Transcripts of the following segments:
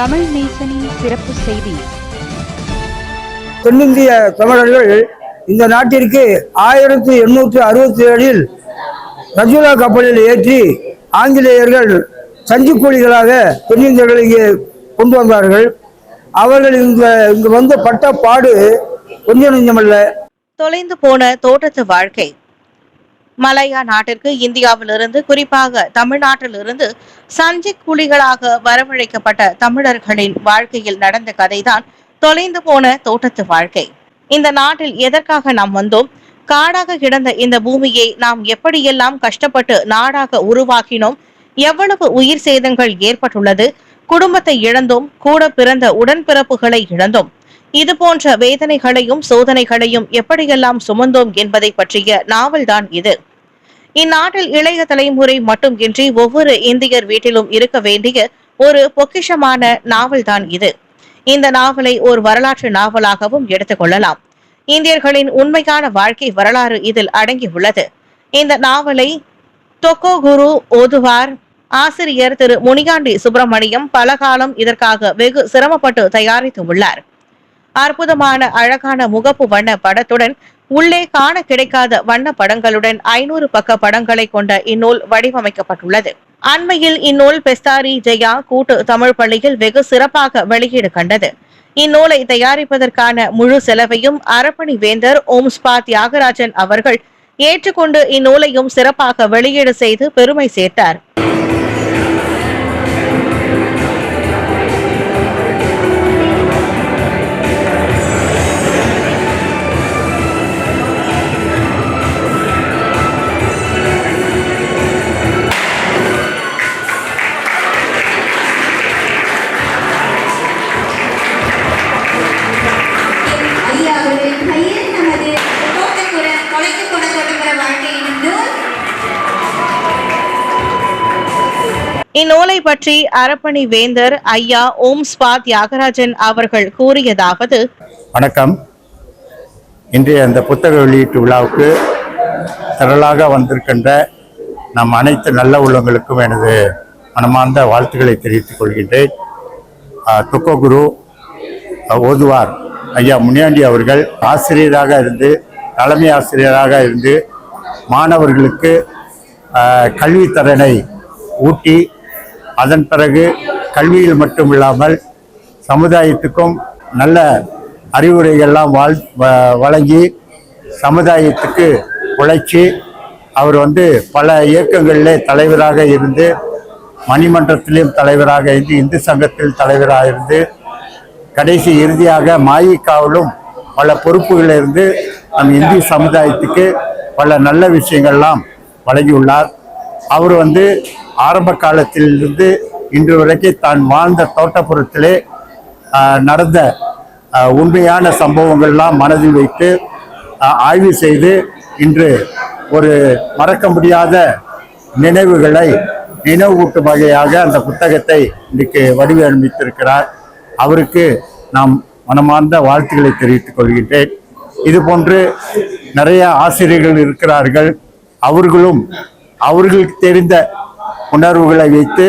தமிழ் நேசனின் சிறப்பு செய்தி. தென்னிந்திய தமிழர்கள் இந்த நாட்டிற்கு ஆயிரத்தி எண்ணூற்று அறுபத்தி ஏழில் ரஜுலா கப்பலில் ஏற்றி ஆங்கிலேயர்கள் சஞ்சி கூலிகளாக தென்னிந்தியர்களை இங்கே கொண்டு வந்தார்கள். அவர்கள் இந்த இங்கு வந்து பட்ட பாடு கொஞ்சம் நெஞ்சமல்ல தொலைந்து போன தோட்டத்து வாழ்க்கை. மலையா நாட்டிற்கு இந்தியாவிலிருந்து குறிப்பாக தமிழ்நாட்டிலிருந்து சஞ்சி கூலிகளாக வரவழைக்கப்பட்ட தமிழர்களின் வாழ்க்கையில் நடந்த கதைதான் தொலைந்து போன தோட்டத்து வாழ்க்கை. இந்த நாட்டில் எதற்காக நாம் வந்தோம்? காடாக கிடந்த இந்த பூமியை நாம் எப்படியெல்லாம் கஷ்டப்பட்டு நாடாக உருவாக்கினோம்? எவ்வளவு உயிர் சேதங்கள் ஏற்பட்டுள்ளது? குடும்பத்தை இழந்தோம் கூட பிறந்த உடன்பிறப்புகளை இழந்தோம். இது போன்ற வேதனைகளையும் சோதனைகளையும் எப்படியெல்லாம் சுமந்தோம் என்பதை பற்றிய நாவல்தான் இது. இந்நாட்டில் இளைய தலைமுறை மட்டுமின்றி ஒவ்வொரு இந்தியர் வீட்டிலும் இருக்க வேண்டிய ஒரு பொக்கிஷமான நாவல்தான் இது. இந்த நாவலை ஒரு வரலாற்று நாவலாகவும் எடுத்துக்கொள்ளலாம் இந்தியர்களின் உண்மையான வாழ்க்கை வரலாறு இதில் அடங்கியுள்ளது. இந்த நாவலை தொக்கோ குரு ஓதுவார் ஆசிரியர் திரு முனிகாண்டி சுப்பிரமணியம் பல காலம் இதற்காக வெகு சிரமப்பட்டு தயாரித்து உள்ளார். அற்புதமான அழகான முகப்பு வண்ண படத்துடன் உள்ளே காண கிடைக்காத வண்ண படங்களுடன் ஐநூறு பக்க படங்களை கொண்ட இந்நூல் வடிவமைக்கப்பட்டுள்ளது. அண்மையில் இந்நூல் பெஸ்தாரி ஜெயா கூட்டு தமிழ் பள்ளியில் வெகு சிறப்பாக வெளியீடு கண்டது. இந்நூலை தயாரிப்பதற்கான முழு செலவையும் அரப்பணி வேந்தர் ஓம் ஸ்பா தியாகராஜன் அவர்கள் ஏற்றுக்கொண்டு இந்நூலையும் சிறப்பாக வெளியீடு செய்து பெருமை சேர்த்தார். இந்நூலை பற்றி அரப்பணி வேந்தர் ஐயா ஓம் ஸ்பா தியாகராஜன் அவர்கள் கூறியதாவது வணக்கம். இன்றைய அந்த புத்தக வெளியீட்டு விழாவுக்கு திரளாக வந்திருக்கின்ற நம் அனைத்து நல்ல உள்ளங்களுக்கும் எனது மனமார்ந்த வாழ்த்துக்களை தெரிவித்துக் கொள்கின்றேன். துக்க குரு ஓதுவார் ஐயா முனியாண்டி அவர்கள் ஆசிரியராக இருந்து தலைமை ஆசிரியராக இருந்து மாணவர்களுக்கு கல்வித்தரனை ஊட்டி அதன் பிறகு கல்வியில் மட்டும் இல்லாமல் சமுதாயத்துக்கும் நல்ல அறிவுரைகள்லாம் வாழ் வ- வழங்கி சமுதாயத்துக்கு உழைச்சி அவர் வந்து பல இயக்கங்களிலே தலைவராக இருந்து மணிமன்றத்திலும் தலைவராக இருந்து இந்து சங்கத்தில் தலைவராக இருந்து கடைசி இறுதியாக மாயிக்காவிலும் பல பொறுப்புகளில் இருந்து நம் இந்திய சமுதாயத்துக்கு பல நல்ல விஷயங்கள்லாம் வழங்கியுள்ளார். அவர் வந்து ஆரம்ப காலத்திலிருந்து இன்று வரைக்கும் தான் வாழ்ந்த தோட்டப்புறத்திலே நடந்த உண்மையான சம்பவங்கள்லாம் மனதில் வைத்து ஆய்வு செய்து இன்று ஒரு மறக்க முடியாத நினைவுகளை நினைவூட்டும் வகையாக அந்த புத்தகத்தை இன்றைக்கு வடிவமைத்திருக்கிறார். அவருக்கு நாம் மனமார்ந்த வாழ்த்துக்களை தெரிவித்துக் கொள்கின்றேன். இது போன்று நிறைய ஆசிரியர்கள் இருக்கிறார்கள். அவர்களும் அவர்களுக்கு தெரிந்த உணர்வுகளை வைத்து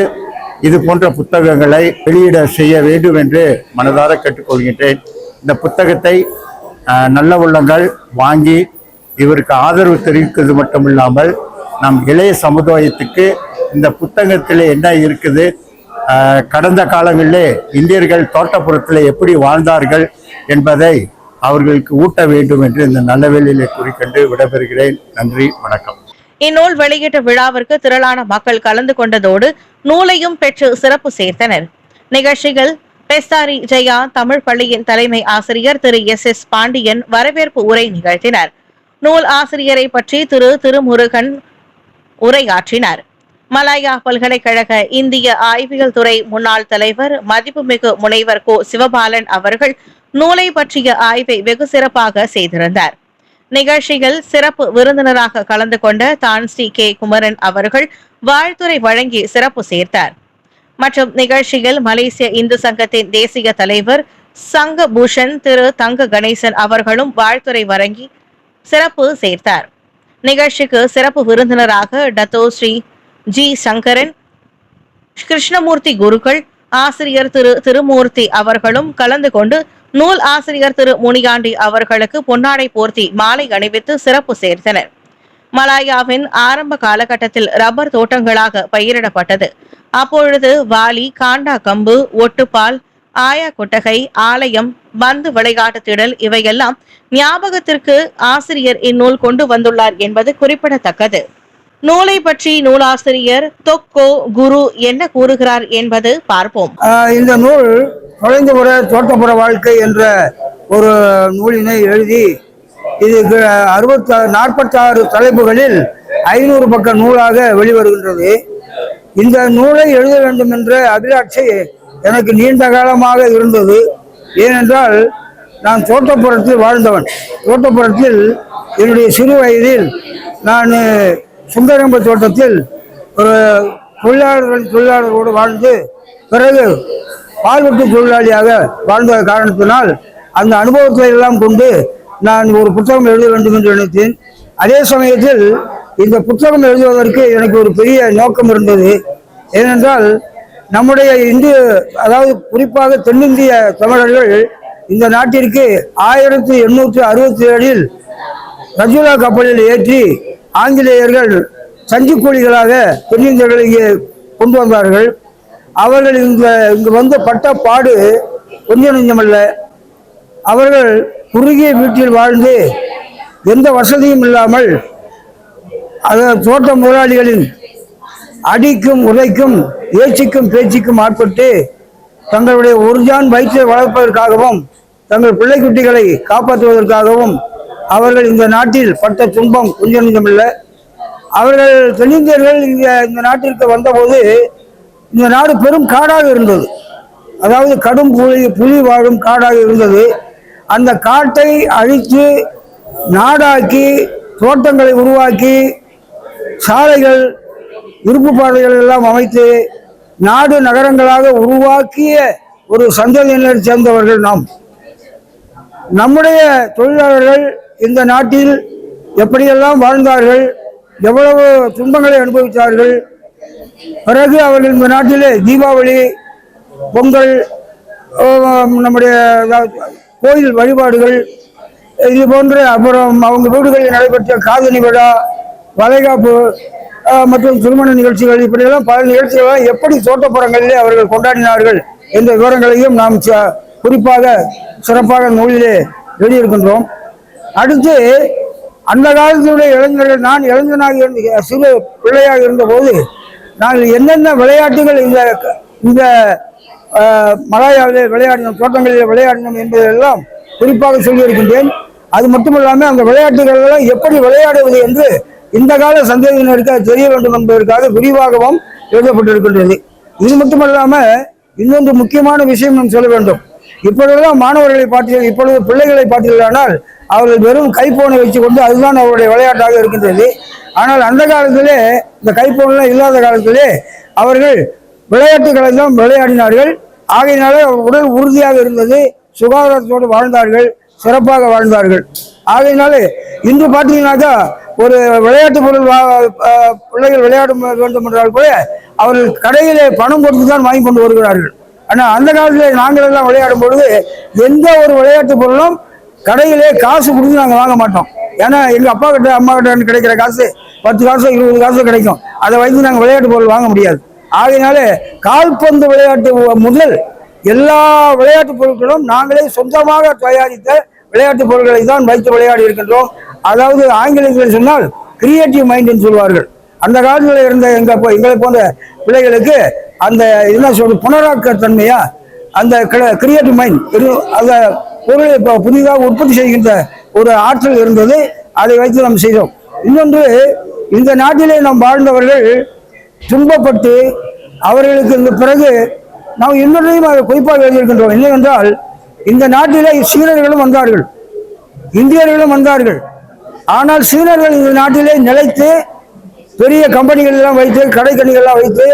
இது போன்ற புத்தகங்களை வெளியிட செய்ய வேண்டும் என்று மனதார கேட்டுக்கொள்கின்றேன். இந்த புத்தகத்தை நல்ல உள்ளங்கள் வாங்கி இவருக்கு ஆதரவு தெரிவிக்கிறது மட்டும் இல்லாமல் நம் இளைய சமுதாயத்துக்கு இந்த புத்தகத்தில் என்ன இருக்குது? கடந்த காலங்களிலே இந்தியர்கள் தோட்டப்புறத்தில் எப்படி வாழ்ந்தார்கள் என்பதை அவர்களுக்கு ஊட்ட வேண்டும் என்று இந்த நல்ல வேலையிலே குறிக்கொண்டு விடைபெறுகிறேன். நன்றி வணக்கம். இந்நூல் வெளியீட்டு விழாவிற்கு திரளான மக்கள் கலந்து கொண்டதோடு நூலையும் பெற்று சிறப்பு சேர்த்தனர். நிகழ்ச்சிகள் பெஸ்தாரி ஜெயா தமிழ் பள்ளியின் தலைமை ஆசிரியர் திரு எஸ் எஸ் பாண்டியன் வரவேற்பு உரை நிகழ்த்தினர். நூல் ஆசிரியரை பற்றி திரு திருமுருகன் உரையாற்றினார். மலாயா பல்கலைக்கழக இந்திய ஆய்வியல் துறை முன்னாள் தலைவர் மதிப்புமிகு முனைவர் கோ. சிவபாலன் அவர்கள் நூலை பற்றிய ஆய்வை வெகு சிறப்பாக செய்திருந்தார். நிகழ்ச்சியில் சிறப்பு விருந்தினராக கலந்து கொண்ட தான் ஸ்ரீ கே. குமரன் அவர்கள் வாழ்த்துறை வழங்கி சிறப்பு சேர்த்தார். மற்றும் நிகழ்ச்சியில் மலேசிய இந்து சங்கத்தின் தேசிய தலைவர் சங்க பூஷன் திரு. தங்க கணேசன் அவர்களும் வாழ்த்துறை வழங்கி சிறப்பு சேர்த்தார். நிகழ்ச்சிக்கு சிறப்பு விருந்தினராக டத்தோ ஸ்ரீ ஜி. சங்கரன் கிருஷ்ணமூர்த்தி குருக்கள் ஆசிரியர் திரு. திருமூர்த்தி அவர்களும் கலந்து கொண்டு நூல் ஆசிரியர் திரு முனியாண்டி அவர்களுக்கு பொன்னாடை போர்த்தி மாலை அணிவித்து சிறப்பு சேர்த்தனர். மலாயாவின் ஆரம்ப காலகட்டத்தில் ரப்பர் தோட்டங்களாக பயிரிடப்பட்டது. அப்பொழுது வாலி காண்டா கம்பு ஒட்டுப்பால் ஆயா கொட்டகை ஆலயம் பந்து விளையாட்டு திடல் இவையெல்லாம் ஞாபகத்திற்கு ஆசிரியர் இந்நூல் கொண்டு வந்துள்ளார் என்பது குறிப்பிடத்தக்கது. நூலை பற்றி நூலாசிரியர் தொக்கோ குரு என்ன கூறுகிறார் என்பது பார்ப்போம். இந்த நூல் தொலைந்துபுற தோட்டப்புற வாழ்க்கை என்ற ஒரு நூலினை எழுதி இது அறுபத்தாறு நாற்பத்தாறு தலைப்புகளில் ஐநூறு பக்க நூலாக வெளிவருகின்றது. இந்த நூலை எழுத வேண்டும் என்ற அபிலாட்சி எனக்கு நீண்ட காலமாக இருந்தது. ஏனென்றால் நான் தோட்டப்புறத்தில் வாழ்ந்தவன். தோட்டப்புறத்தில் என்னுடைய சிறு வயதில் நான் சுந்தரம்ப தோட்டத்தில் ஒரு தொழிலாளர்கள் தொழிலாளர்களோடு வாழ்ந்து பிறகு பால்வெட்டு தொழிலாளியாக வாழ்ந்த காரணத்தினால் அந்த அனுபவத்தை எல்லாம் கொண்டு நான் ஒரு புத்தகம் எழுத வேண்டும் என்று நினைத்தேன். அதே சமயத்தில் இந்த புத்தகம் எழுதுவதற்கு எனக்கு ஒரு பெரிய நோக்கம் இருந்தது. ஏனென்றால் நம்முடைய இந்திய அதாவது குறிப்பாக தென்னிந்திய தமிழர்கள் இந்த நாட்டிற்கு ஆயிரத்தி எண்ணூற்றி அறுபத்தி ஏழில் ரஜுலா கப்பலில் ஏற்றி ஆங்கிலேயர்கள் சஞ்சிக்கூலிகளாக தென்னிந்தியர்கள் இங்கே கொண்டு வந்தார்கள். அவர்கள் இந்த இங்கு வந்து பட்ட பாடு கொஞ்சம் நெஞ்சமல்ல அவர்கள் குறுகிய வீட்டில் வாழ்ந்து எந்த வசதியும் இல்லாமல் அது தோட்ட முதலாளிகளின் அடிக்கும் உரைக்கும் ஏச்சிக்கும் பேச்சுக்கும் ஆட்பட்டு தங்களுடைய ஒருஜான் வயிற்றை வளர்ப்பதற்காகவும் தங்கள் பிள்ளை குட்டிகளை காப்பாற்றுவதற்காகவும் அவர்கள் இந்த நாட்டில் பட்ட துன்பம் கொஞ்சம் நெஞ்சமில்லை அவர்கள் தெளிந்தர்கள் இங்கே இந்த நாட்டிற்கு வந்தபோது இந்த நாடு பெரும் காடாக இருந்தது. அதாவது கடும் புலி புலி வாழும் காடாக இருந்தது. அந்த காட்டை அழித்து நாடாக்கி தோட்டங்களை உருவாக்கி சாலைகள் இருப்பு பாதைகள் எல்லாம் அமைத்து நாடு நகரங்களாக உருவாக்கிய ஒரு சந்ததியினர் சேர்ந்தவர்கள் நாம். நம்முடைய தொழிலாளர்கள் இந்த நாட்டில் எப்படியெல்லாம் வாழ்ந்தார்கள் எவ்வளவு துன்பங்களை அனுபவித்தார்கள் பிறகு அவர்கள் இந்த நாட்டிலே தீபாவளி பொங்கல் நம்முடைய கோயில் வழிபாடுகள் இது போன்ற அப்புறம் அவங்க வீடுகளில் நடைபெற்ற காதணி விழா வளைகாப்பு மற்றும் திருமண நிகழ்ச்சிகள் இப்படியெல்லாம் பல நிகழ்ச்சிகளை எப்படி தோட்டப்புறங்களிலே அவர்கள் கொண்டாடினார்கள் என்ற விவரங்களையும் நாம் குறிப்பாக சிறப்பாக நூலிலே எழுதியிருக்கின்றோம் அடுத்து அந்த காலத்தினுடைய இளைஞர்கள் நான் இளைஞனாக இருந்த சிறு பிள்ளையாக இருந்தபோது நாங்கள் என்னென்ன விளையாட்டுகள் இந்த இந்த மலாயாவில் மலாயாவிலே விளையாடினோம் தோட்டங்களில் விளையாடினோம் என்பதெல்லாம் குறிப்பாக சொல்லியிருக்கின்றேன். அது மட்டுமல்லாமல் அந்த விளையாட்டுகளெல்லாம் எப்படி விளையாடுவது என்று இந்த கால சந்தேகத்தினருக்கு அது தெரிய வேண்டும் என்பதற்காக விரிவாகவும் எழுதப்பட்டிருக்கின்றது. இது மட்டுமல்லாம இன்னொன்று முக்கியமான விஷயம் நாம் சொல்ல வேண்டும். இப்பொழுதெல்லாம் மாணவர்களை பார்த்தீர்கள் இப்பொழுது பிள்ளைகளை பார்த்தீர்களானால் அவர்கள் வெறும் கைப்போனை வச்சு கொண்டு அதுதான் அவருடைய விளையாட்டாக இருக்கின்றது. ஆனால் அந்த காலத்திலே இந்த கைப்போன்லாம் இல்லாத காலத்திலே அவர்கள் விளையாட்டுகளை தான் விளையாடினார்கள். ஆகையினால உடல் உறுதியாக இருந்தது சுகாதாரத்தோடு வாழ்ந்தார்கள் சிறப்பாக வாழ்ந்தார்கள். ஆகையினால இன்று பார்த்தீங்கன்னாக்கா ஒரு விளையாட்டு பொருள் வா- பிள்ளைகள் விளையாட வேண்டும் என்றால் கூட அவர்கள் கடையிலே பணம் கொடுத்து தான் வாங்கி கொண்டு வருகிறார்கள். ஆனால் அந்த காலத்தில் நாங்கள் எல்லாம் விளையாடும் பொழுது எந்த ஒரு விளையாட்டு பொருளும் கடையிலே காசு கொடுத்து நாங்கள் வாங்க மாட்டோம். ஏன்னா எங்கள் அப்பா கிட்ட அம்மா கிட்ட கிடைக்கிற காசு பத்து காசு இருபது காசு கிடைக்கும். அதை வைத்து நாங்கள் விளையாட்டு பொருள் வாங்க முடியாது. ஆகையினால கால்பந்து விளையாட்டு முதல் எல்லா விளையாட்டு பொருட்களும் நாங்களே சொந்தமாக தயாரித்த விளையாட்டு பொருட்களை தான் வைத்து விளையாடி இருக்கின்றோம். அதாவது ஆங்கிலத்தில் சொன்னால் கிரியேட்டிவ் மைண்ட்னு சொல்வார்கள். அந்த காலத்தில் இருந்த எங்கள் எங்களை போன்ற பிள்ளைகளுக்கு அந்த என்ன சொல்றது புனராக்க தன்மையா அந்த கிரியேட்டிவ் மைண்ட் அந்த பொருளை இப்போ புதிதாக உற்பத்தி செய்கின்ற ஒரு ஆற்றல் இருந்தது அதை வைத்து நாம் செய்தோம். இன்னொன்று இந்த நாட்டிலே நாம் வாழ்ந்தவர்கள் துன்பப்பட்டு அவர்களுக்கு இந்த பிறகு நாம் இன்னொன்றையும் அதை குறிப்பாக எழுதியிருக்கின்றோம். என்னவென்றால் இந்த நாட்டிலே சீனர்களும் வந்தார்கள். இந்தியர்களும் வந்தார்கள். ஆனால் சீனர்கள் இந்த நாட்டிலே நிலைத்து பெரிய கம்பெனிகள் எல்லாம் வைத்து கடைக்கணிகள்லாம் வைத்து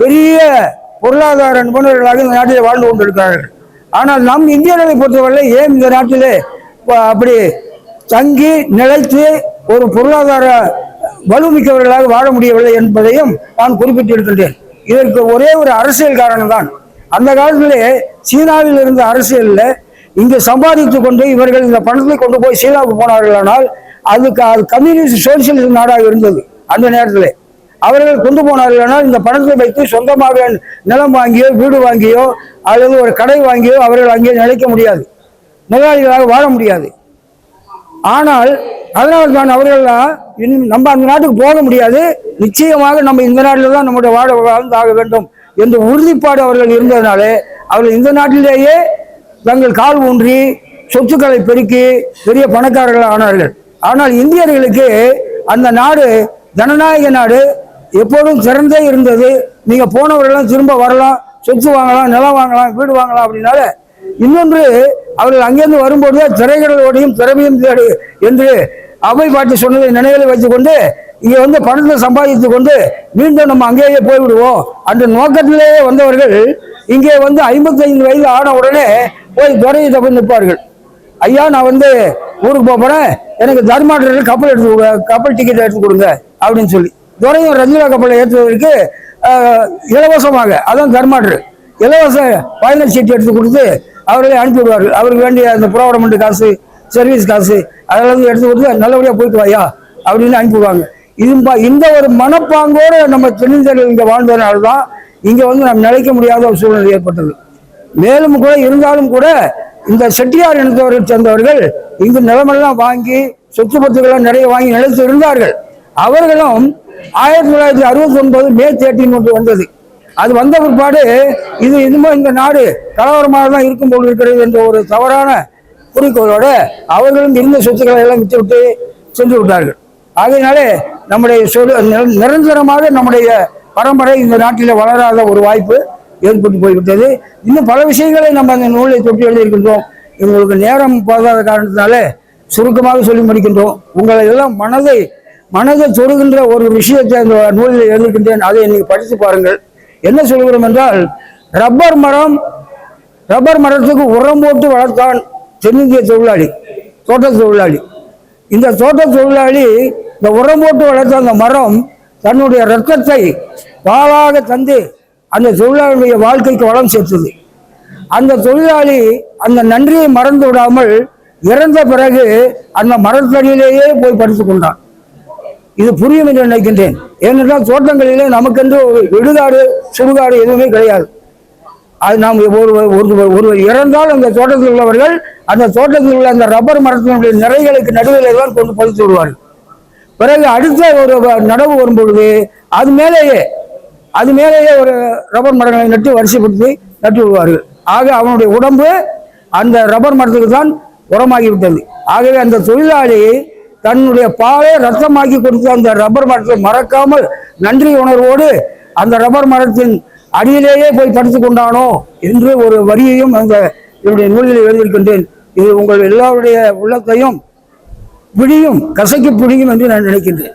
பெரிய பொருளாதார நிபுணர்களாக இந்த நாட்டிலே வாழ்ந்து கொண்டிருக்கிறார்கள். ஆனால் நம் இந்தியர்களை பொறுத்தவரை ஏன் இந்த நாட்டிலே அப்படி தங்கி நிலைத்து ஒரு பொருளாதார வலுமிக்கவர்களாக வாழ முடியவில்லை என்பதையும் நான் குறிப்பிட்டிருக்கின்றேன். இதற்கு ஒரே ஒரு அரசியல் காரணம் தான் அந்த காலத்திலே சீனாவில் இருந்த அரசியலில் இங்கு சம்பாதித்து கொண்டு இவர்கள் இந்த பணத்தை கொண்டு போய் சீனாவுக்கு போனார்களானால் அதுக்கு அது கம்யூனிஸ்ட் சோசியலிஸ்ட் நாடாக இருந்தது அந்த நேரத்தில். அவர்கள் கொண்டு போனார்களானால் இந்த பணத்தை வைத்து சொந்தமாக நிலம் வாங்கியோ வீடு வாங்கியோ அல்லது ஒரு கடை வாங்கியோ அவர்கள் அங்கே நிலைக்க முடியாது. முதலாளிகளாக வாழ முடியாது. ஆனால் அதனால் தான் அவர்கள்லாம் இன்னும் நம்ம அந்த நாட்டுக்கு போக முடியாது. நிச்சயமாக நம்ம இந்த நாட்டில் தான் நம்முடைய வாழ வாழ்ந்தாக வேண்டும் என்ற உறுதிப்பாடு அவர்கள் இருந்ததுனாலே அவர்கள் இந்த நாட்டிலேயே தங்கள் கால் ஊன்றி சொத்துக்களை பெருக்கி பெரிய பணக்காரர்கள் ஆனார்கள். ஆனால் இந்தியர்களுக்கு அந்த நாடு ஜனநாயக நாடு எப்போதும் திறந்தே இருந்தது. நீங்கள் போனவர்கள்லாம் திரும்ப வரலாம் சொத்து வாங்கலாம் நிலம் வாங்கலாம் வீடு வாங்கலாம் அப்படின்னால இன்னொன்று அவர்கள் அங்கிருந்து வரும்போது திரைகளோடையும் திறமையும் தேடு என்று அவை பாட்டி சொன்னதை நினைவில் வைத்துக் கொண்டு வந்து பணத்தை சம்பாதித்துக் கொண்டு மீண்டும் நம்ம அங்கேயே போய்விடுவோம் அந்த நோக்கத்திலேயே வந்தவர்கள் இங்கே வந்து ஐம்பத்தைந்து வயது ஆன உடனே போய் துறையிட்ட போய் நிற்பார்கள். ஐயா நான் வந்து ஊருக்கு போக போறேன். எனக்கு தர்மாட்டில் கப்பல் எடுத்து கொடுங்க கப்பல் டிக்கெட் எடுத்து கொடுங்க அப்படின்னு சொல்லி. துறையும் ரஜினா கப்பலை ஏற்றுவதற்கு இலவசமாக அதான் தர்மாட்ரு இலவச பயணச் சீட்டு எடுத்து கொடுத்து அவர்களே அனுப்பிவிடுவார்கள் அவருக்கு வேண்டிய அந்த ப்ரோக்ராமெண்ட் காசு சர்வீஸ் காசு அதெல்லாம் வந்து எடுத்து கொடுத்து நல்லபடியாக போயிட்டு வாயா அப்படின்னு அனுப்பிவிடுவாங்க இது இந்த ஒரு மனப்பாங்கோடு நம்ம தென்னிந்தியர்கள் இங்கே வாழ்ந்ததுனால தான் இங்கே வந்து நம்ம நிலைக்க முடியாத ஒரு சூழ்நிலை ஏற்பட்டது. மேலும் கூட இருந்தாலும் கூட இந்த செட்டியார் இனத்தவர்கள் சேர்ந்தவர்கள் இங்கு நிலமெல்லாம் வாங்கி சொத்து பத்துக்கெல்லாம் நிறைய வாங்கி நிலைத்து இருந்தார்கள். அவர்களும் ஆயிரத்தி தொள்ளாயிரத்தி அறுபத்தி ஒன்பது மே தேர்ட்டின் ஒன்று வந்தது. அது வந்த பிற்பாடு இது இனிமே இந்த நாடு கலவரமாக தான் இருக்கும் போல் இருக்கிறது என்ற ஒரு தவறான குறிக்கோளோட அவர்களும் இருந்த சொத்துக்களை எல்லாம் விட்டு விட்டு சென்று விட்டார்கள். ஆகையினாலே நம்முடைய சொல் நிரந்தரமாக நம்முடைய பரம்பரை இந்த நாட்டில் வளராத ஒரு வாய்ப்பு ஏற்பட்டு போய்விட்டது. இன்னும் பல விஷயங்களை நம்ம அந்த நூலை தொட்டி எழுதியிருக்கின்றோம். எங்களுக்கு நேரம் போகாத காரணத்தினால சுருக்கமாக சொல்லி முடிக்கின்றோம். உங்களை எல்லாம் மனதை மனதை தொடுகின்ற ஒரு விஷயத்தை அந்த நூலில் எழுதுகின்றேன் அதை நீங்கள் படித்து பாருங்கள். என்ன சொல்கிறோம் என்றால் ரப்பர் மரம் ரப்பர் மரத்துக்கு உரம் போட்டு வளர்த்தான் தென்னிந்திய தொழிலாளி தோட்ட தொழிலாளி. இந்த தோட்ட தொழிலாளி இந்த உரம் போட்டு வளர்த்த அந்த மரம் தன்னுடைய ரத்தத்தை பாலாக தந்து அந்த தொழிலாளியுடைய வாழ்க்கைக்கு வளம் சேர்த்தது. அந்த தொழிலாளி அந்த நன்றியை மறந்து விடாமல் இறந்த பிறகு அந்த மரத்தடியிலேயே போய் படுத்துக்கொண்டான் இது புரியும் என்று நினைக்கின்றேன். ஏனென்றால் தோட்டங்களிலே நமக்கென்று ஒரு சுடுகாடு எதுவுமே கிடையாது. அது நாம் ஒரு ஒரு ஒருவர் இறந்தால் அந்த தோட்டத்தில் உள்ளவர்கள் அந்த தோட்டத்தில் உள்ள அந்த ரப்பர் மரத்தினுடைய நிறைகளுக்கு நடுவில் தான் கொண்டு பதித்து விடுவார்கள். பிறகு அடுத்த ஒரு நடவு வரும்பொழுது அது மேலேயே அது மேலேயே ஒரு ரப்பர் மரங்களை நட்டு வரிசைப்படுத்தி நட்டு விடுவார்கள். ஆக அவனுடைய உடம்பு அந்த ரப்பர் மரத்துக்கு தான் உரமாகிவிட்டது. ஆகவே அந்த தொழிலாளி தன்னுடைய பாலை ரத்தமாக்கி கொடுத்த அந்த ரப்பர் மரத்தை மறக்காமல் நன்றி உணர்வோடு அந்த ரப்பர் மரத்தின் அடியிலேயே போய் படுத்து கொண்டானோ என்று ஒரு வரியையும் அந்த என்னுடைய நூலில் எழுதியிருக்கின்றேன். இது உங்கள் எல்லாருடைய உள்ளத்தையும் பிடியும் கசக்கி பிடியும் என்று நான் நினைக்கின்றேன்.